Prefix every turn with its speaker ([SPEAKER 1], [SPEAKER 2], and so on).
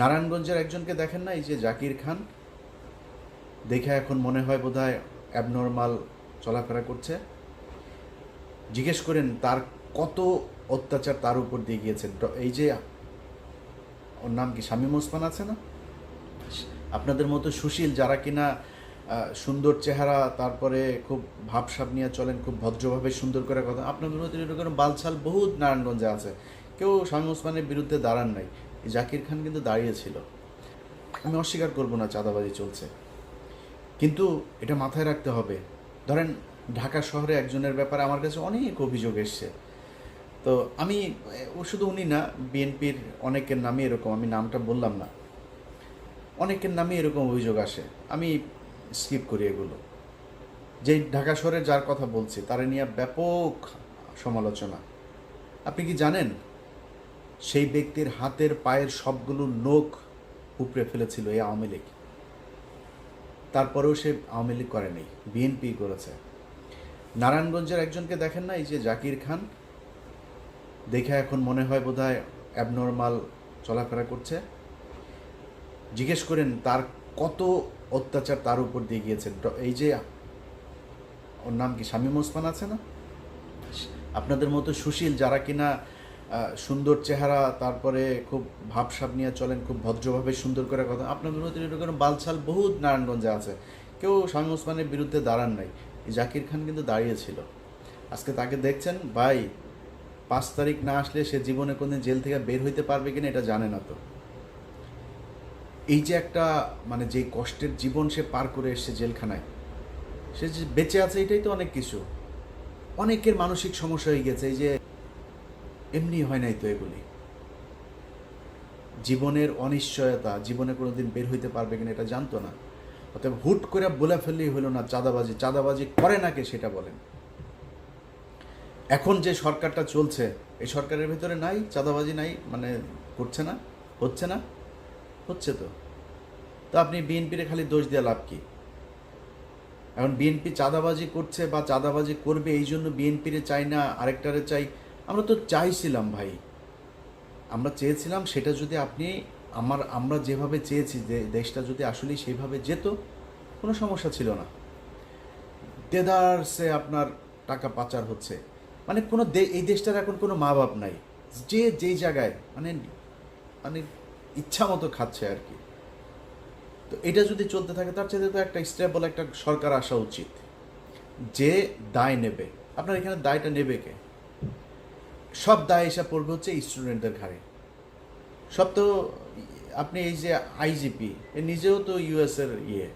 [SPEAKER 1] নারায়ণগঞ্জের একজনকে দেখেন না, এই যে জাকির খান। দেখে এখন মনে হয় বোধহয় অ্যাবনর্মাল চলাফেরা করছে। জিজ্ঞেস করেন, তার কত অত্যাচার তার উপর দিয়ে গিয়েছে? এই যে, ওর নাম কি শামীম ওসমান আছে না? আপনাদের মতো সুশীল যারা কিনা সুন্দর চেহারা, তারপরে খুব ভাবসাব নিয়ে চলেন, খুব ভদ্রভাবে সুন্দর করে কথা, আপনাদের মতো এরকম বালছাল বহুত নারায়ণগঞ্জে আছে। কেউ শামীম ওসমানের বিরুদ্ধে দাঁড়ান নাই। জাকির খান কিন্তু দাঁড়িয়েছিল আমি অস্বীকার করব না, চাঁদাবাজি চলছে। কিন্তু এটা মাথায় রাখতে হবে। ধরেন, ঢাকা শহরে একজনের ব্যাপারে আমার কাছে অনেক অভিযোগ এসছে। তো আমি, ও শুধু উনি না, বিএনপির অনেকের নামে এরকম, আমি নামটা বললাম না। অনেকের নামে এরকম অভিযোগ আসে। আমি স্কিপ করি এগুলো। যে ঢাকা শহরে যার কথা বলছি, তারা নিয়ে ব্যাপক সমালোচনা। আপনি কি জানেন? সেই ব্যক্তির হাতের পায়ের সবগুলো নখ উপড়ে ফেলেছিল এই আওয়ামী লীগ। তারপরেও সে আওয়ামী লীগ করেনি বিএনপি করেছে। নারায়ণগঞ্জের একজনকে দেখেন না, এই যে জাকির খান? দেখে এখন মনে হয় বোধহয় অ্যাবনর্মাল চলাফেরা করছে। জিজ্ঞেস করেন, তার কত অত্যাচার তার উপর দিয়ে গিয়েছে? এই যে, ওর নাম কি শামীম ওসমান আছে না? আপনাদের মতো সুশীল যারা কিনা সুন্দর চেহারা, তারপরে খুব ভাবসাব নিয়ে চলেন, খুব ভদ্রভাবে সুন্দর করে কথা। আপনাদের মতো এরকম বালছাল বহুত নারায়ণগঞ্জে আছে। কেউ শামীম ওসমানের বিরুদ্ধে দাঁড়ান নাই। জাকির খান কিন্তু দাঁড়িয়েছিল আজকে তাকে দেখছেন, ভাই, পাঁচ তারিখ না আসলে সে জীবনে কোনদিন জেল থেকে বের হইতে পারবে কিনা এটা জানে না তো। এই যে একটা মানে যে কষ্টের জীবন সে পার করে এসছে জেলখানায়, সে যে বেঁচে আছে এটাই তো অনেক কিছু। অনেকের মানসিক সমস্যা হয়ে গেছে। এই যে এমনি হয় নাই তো এগুলি। জীবনের অনিশ্চয়তা, জীবনে কোনোদিন বের হইতে পারবে কিনা এটা জানতো না। অতএব হুট করে বলে ফেললেই হলো না, চাঁদাবাজি চাঁদাবাজি করে না কে সেটা বলেন। এখন যে সরকারটা চলছে, এই সরকারের ভিতরে নাই, চাঁদাবাজি নাই মানে করছে না, হচ্ছে না, হচ্ছে তো। তো আপনি বিএনপিরে খালি দোষ দিয়ে লাভ কি? এখন বিএনপি চাঁদাবাজি করছে বা চাঁদাবাজি করবে, এই জন্য বিএনপিরে চাই না, আরেকটারে চাই আমরা তো চাইছিলাম ভাই। আমরা চেয়েছিলাম সেটা যদি আপনি আমার, আমরা যেভাবে চেয়েছি যে দেশটা যদি আসলে সেইভাবে যেত, কোনো সমস্যা ছিল না। দেদারসে আপনার টাকা পাচার হচ্ছে। মানে কোনো এই দেশটার এখন কোনো মা বাপ নাই। যে যেই জায়গায় মানে মানে ইচ্ছা মতো খাচ্ছে আর কি। তো এটা যদি চলতে থাকে, তার চাইতে তো একটা স্টেবল একটা সরকার আসা উচিত। যে দায় নেবে। আপনার এখানে দায়টা নেবে কে? সব দায় এসে পড়বে হচ্ছে স্টুডেন্টদের ঘাড়ে। সব তো আপনি এই যে আইজিপি এ নিজেও তো ইউএসের ইয়ে।